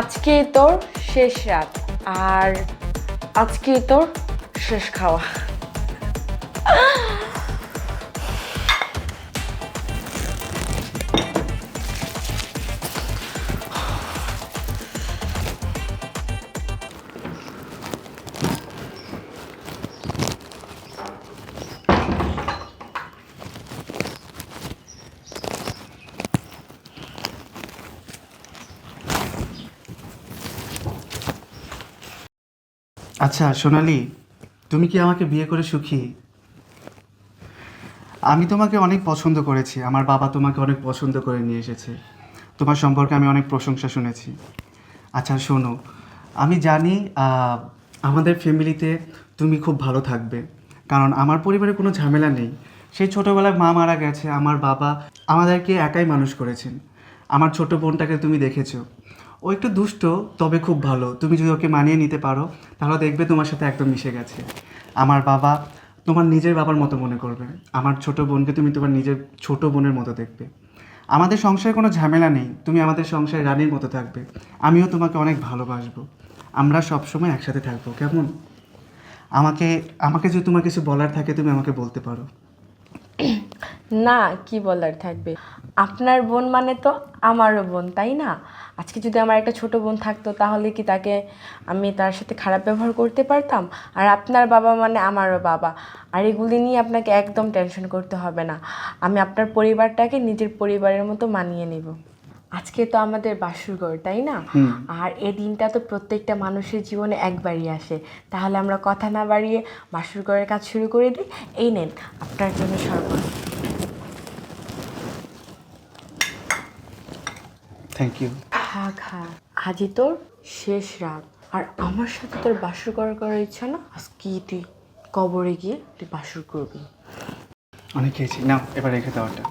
আজকে তোর শেষ রাত আর আজকে তোর শেষ খাওয়া। আচ্ছা সোনালি, তুমি কি আমাকে বিয়ে করে সুখী? আমি তোমাকে অনেক পছন্দ করেছি, আমার বাবা তোমাকে অনেক পছন্দ করে নিয়ে এসেছে। তোমার সম্পর্কে আমি অনেক প্রশংসা শুনেছি। আচ্ছা শোনো, আমি জানি আমাদের ফ্যামিলিতে তুমি খুব ভালো থাকবে, কারণ আমার পরিবারে কোনো ঝামেলা নেই। সেই ছোটোবেলায় মা মারা গেছে, আমার বাবা আমাদেরকে একাই মানুষ করেছেন। আমার ছোট বোনটাকে তুমি দেখেছ। ও একটু দুষ্ট, তবে খুব ভালো। তুমি যদি ওকে মানিয়ে নিতে পারো, তাহলে দেখবে তোমার সাথে একদম মিশে গেছে। আমার বাবা তোমার নিজের বাবার মতো মনে করবে। আমার ছোট বোনকে তুমি তোমার নিজের ছোট বোনের মতো দেখবে। আমাদের সংসারে কোনো ঝামেলা নেই। তুমি আমাদের সংসারে রানীর মতো থাকবে। আমিও তোমাকে অনেক ভালোবাসবো। আমরা সবসময় একসাথে থাকব। কেমন? আমাকে আমাকে যদি তোমার কিছু বলার থাকে, তুমি আমাকে বলতে পারো। না, কি বলার থাকবে? আপনার বোন মানে তো আমারও বোন, তাই না? আজকে যদি আমার একটা ছোট বোন থাকতো, তাহলে কি তাকে আমি তার সাথে খারাপ ব্যবহার করতে পারতাম? আর আপনার বাবা মানে আমারও বাবা। আর এগুলি নিয়ে আপনাকে একদম টেনশন করতে হবে না। আমি আপনার পরিবারটাকে নিজের পরিবারের মতো মানিয়ে নেব। আজকে তো আমাদের বাসুরঘর তাই না? আর এই দিনটা তো প্রত্যেকটা মানুষের জীবনে একবারই আসে। তাহলে আমরা কথা না বাড়িয়ে বাসুরঘরের কাজ শুরু করে দিই। এই নেন আপনার জন্য শরবত। থ্যাংক ইউ খা খা। আজই তোর শেষ রাত। আর আমার সাথে তোর বাসর করার করার ইচ্ছা না? আজকে তুই কবরে গিয়ে তুই বাসর করবি? অনেক খেয়েছি। নাও এবার রেখে দেওয়াটা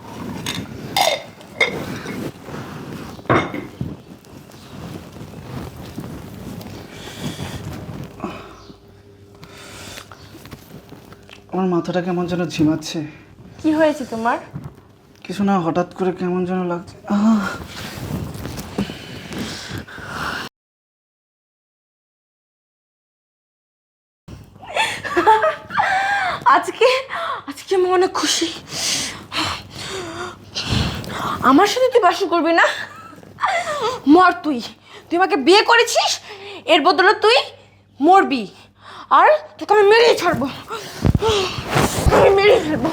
আমার মাথাটা কেমন যেন ঝিমাচ্ছে। কি হয়েছে তোমার? কিছু না হঠাৎ করে কেমন যেন লাগছে। আহ! আজকে আজকে আমি অনেক খুশি। আমার সাথে তুই বাসর করবি না? মর তুই। তুই আমাকে বিয়ে করেছিস? এর বদলে তুই মরবি। আর তোকে আমি মেরেই ছাড়বো। মেরে ফেলব।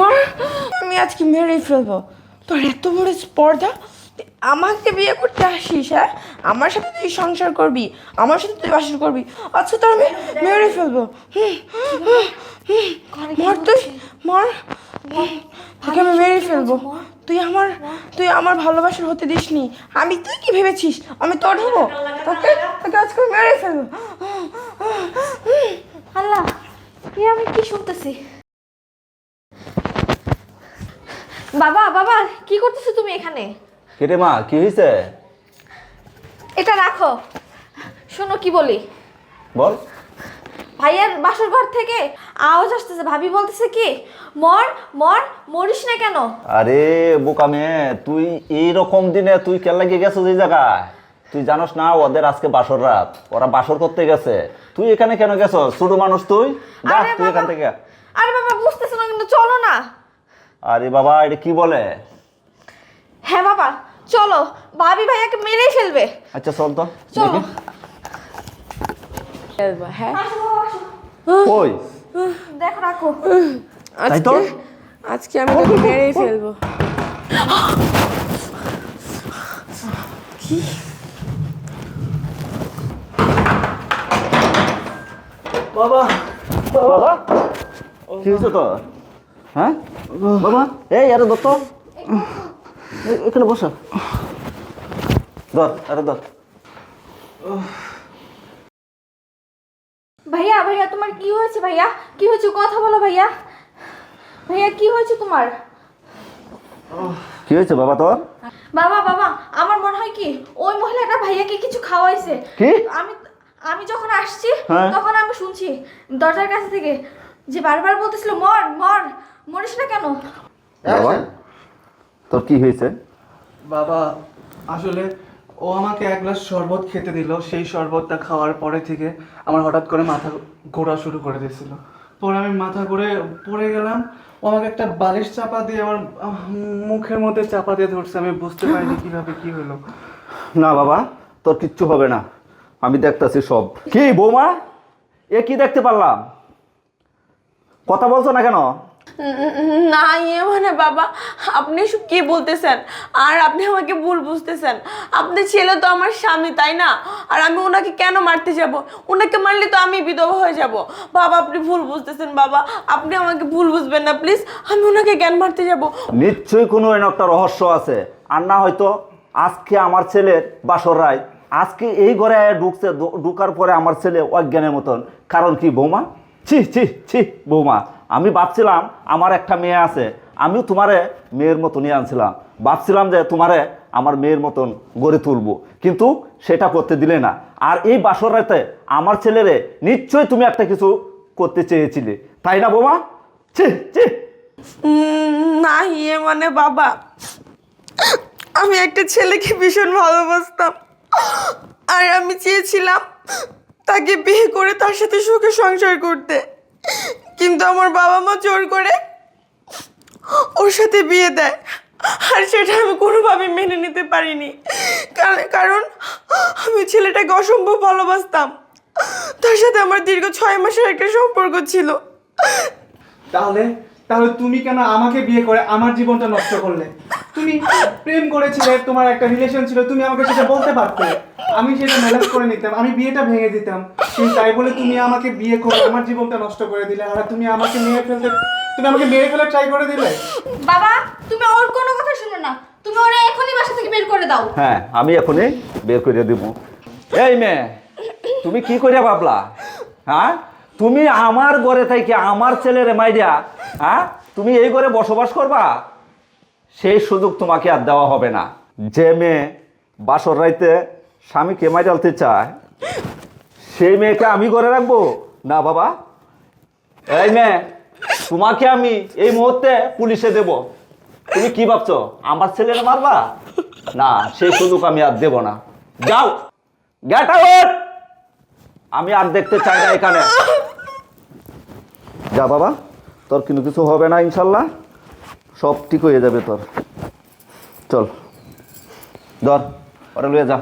মর আমি আজকে মেরেই ফেলব। তোর এত বড় স্পর্ধা? আমাকে বিয়ে করতে আসিস হ্যাঁ? আমার সাথে তুই সংসার করবি, আমার সাথে তুই বাসর করবি। আচ্ছা তোর আমি মেরে ফেলব। হুম। মর তুই, মর। তোকে আমি মেরে ফেলব। তুই আমার তুই আমার ভালোবাসার হতে দিসনি। আমি তুই কি ভেবেছিস? আমি তোর হব? তোকে তোকে আজকে মেরে ফেলব। আল্লাহ এ আমি কি শুনতেছি? বাবা বাবা কি করতেছো তুমি এখানে? কিরে মা কি হয়েছে এটা রাখো। শোনো কি বলি। বল। ভাইয়ার বাসর ঘর থেকে আওয়াজ আসতেছে ভাবি বলতেছে কি মর মর মরিস না কেন? আরে বোকা মেয়ে তুই এই রকম দিনে তুই কেন লাগিয়ে গেছিস এই জায়গায়? তুই জানোস না ওদের আজকে বাসর রাত। ওরা বাসর করতে গেছে। তুই এখানে কেন গেছস ছোট মানুষ তুই? যা আরে তুই এখান বাবা, থেকে। আরে বাবা বুঝতেছো না কিন্তু চলো না। আরে বাবা এটা কি বলে? হ্যাঁ বাবা চলো। ভাবি ভাইয়াকে মেরেই ফেলবে। আচ্ছা চল তো চলো। দেখি। হ্যাঁ? ওই দেখো রাখো। তাই তো? আজকে আজকে আমি তোকে মেরেই ফেলব। বাবা বাবা। কি হয়েছে তো হ্যাঁ? বাবা? এই আরে দত্ত এখানে বসো। ধর আরে ধর। ভাইয়া তোমার কি হয়েছে ভাইয়া? কি হয়েছে? কথা বলো ভাইয়া। ভাইয়া কি হয়েছে তোমার? কি হয়েছে বাবা তোর? বাবা বাবা আমার মনে হয় কি ওই মহিলাটা ভাইয়াকে কিছু খাওয়াইছে। কি? আমি আমি যখন আসছি হ্যাঁ। তখন আমি শুনছি দরজার কাছে থেকে যে বারবার বলতেছিল মর মর মরিস না কেন? বাবা তোর কি হয়েছে? বাবা আসলে ও আমাকে এক গ্লাস শরবত খেতে দিল। সেই শরবতটা খাওয়ার পরে থেকে আমার হঠাৎ করে মাথা ঘোরা শুরু করে দিয়েছিল। পরে আমি মাথা ঘুরে পড়ে গেলাম। ও আমাকে একটা বালিশ চাপা দিয়ে আমার মুখের মধ্যে চাপা দিয়ে ধরছে। আমি বুঝতে পারিনি কীভাবে কি হলো। না বাবা, তোর কিচ্ছু হবে না। আমি দেখতেছি সব। কি বৌমা? এ কি দেখতে পারলাম? কথা বলছো না কেন? না ইয়ে মানে বাবা, আপনি সব কি বলতেছেন? আর আপনি আমাকে ভুল বুঝতেছেন। আপনি ছেলে তো আমার স্বামী, তাই না? আর আমি ওনাকে কেন মারতে যাব? ওনাকে মারলে তো আমি বিধবা হয়ে যাব। বাবা, আপনি ভুল বুঝতেছেন, বাবা। আপনি আমাকে ভুল বুঝবেন না, প্লিজ। আমি ওনাকে কেন মারতে যাব? নিশ্চয়ই কোনো এন একটা রহস্য আছে। আর না হয়তো আজকে আমার ছেলের বাসর রায়, আজকে এই ঘরে ঢুকছে ঢুকার পরে আমার ছেলে অজ্ঞানের মতন। কারণ কি, বৌমা? ছি ছি ছি, বৌমা। আমি ভাবছিলাম আমার একটা মেয়ে আছে, আমিও তোমারে মেয়ের মতনই আনছিলাম। ভাবছিলাম যে তোমারে আমার মেয়ের মতন গড়ে তুলবো, কিন্তু সেটা করতে দিলে না। আর এই বাসর আমার ছেলেরে নিশ্চয়ই তুমি একটা কিছু করতে চেয়েছিলে, তাই না বৌমা? ছি ছি। না ইয়ে মানে বাবা। আমি একটা ছেলেকে ভীষণ ভালোবাসতাম, আর আমি চেয়েছিলাম তাকে বিয়ে করে তার সাথে সুখে সংসার করতে। কিন্তু আমার বাবা মা জোর করে ওর সাথে বিয়ে দেয়। আর সেটা আমি কোনোভাবে মেনে নিতে পারিনি। কার- কারণ আমি ছেলেটাকে অসম্ভব ভালোবাসতাম। তার সাথে আমার দীর্ঘ ছয় মাসের একটা সম্পর্ক ছিল। তাহলে তাহলে তুমি কেন আমাকে বিয়ে করে আমার জীবনটা নষ্ট করলে? তুমি প্রেম করেছিলে তোমার একটা রিলেশন ছিল তুমি আমাকে সেটা বলতে পারতে। আমি সেটা ম্যানেজ করে নিতাম আমি বিয়েটা ভেঙে দিতাম। কিন্তু তাই বলে তুমি আমাকে বিয়ে করে আমার জীবনটা নষ্ট করে দিলে আর তুমি আমাকে মেরে ফেলতে তুমি আমাকে মেরে ফেলার ট্রাই করে দিলে? বাবা তুমি ওর কোনো কথা শুনো না। তুমি ওরা এখনই বাসা থেকে বের করে দাও। হ্যাঁ আমি এখনই বের করে দিব। এই মেয়ে তুমি কি করে ভাবলা? হ্যাঁ? তুমি আমার ঘরে থেকে আমার ছেলের মাইডিয়া হ্যাঁ? তুমি এই করে বসবাস করবা? সেই সুযোগ তোমাকে আর দেওয়া হবে না। যে মেয়ে বাসর রাইতে স্বামীকে মাইডালতে চায়, সেই মেয়েকে আমি ঘরে রাখব? না বাবা। এই মেয়ে, তোমাকে আমি এই মুহূর্তে পুলিশে দেব। তুমি কি ভাবছ, আমার ছেলের মারবা? না, সেই সুযোগ আমি আর দেব না। যাও গেট আউট আমি আর দেখতে চাই না এখানে। যা বাবা। তোর কিন্তু কিছু হবে না, ইনশাল্লাহ। সব ঠিক হয়ে যাবে তোর। চল। ধর, ওরা লুয়ে যা।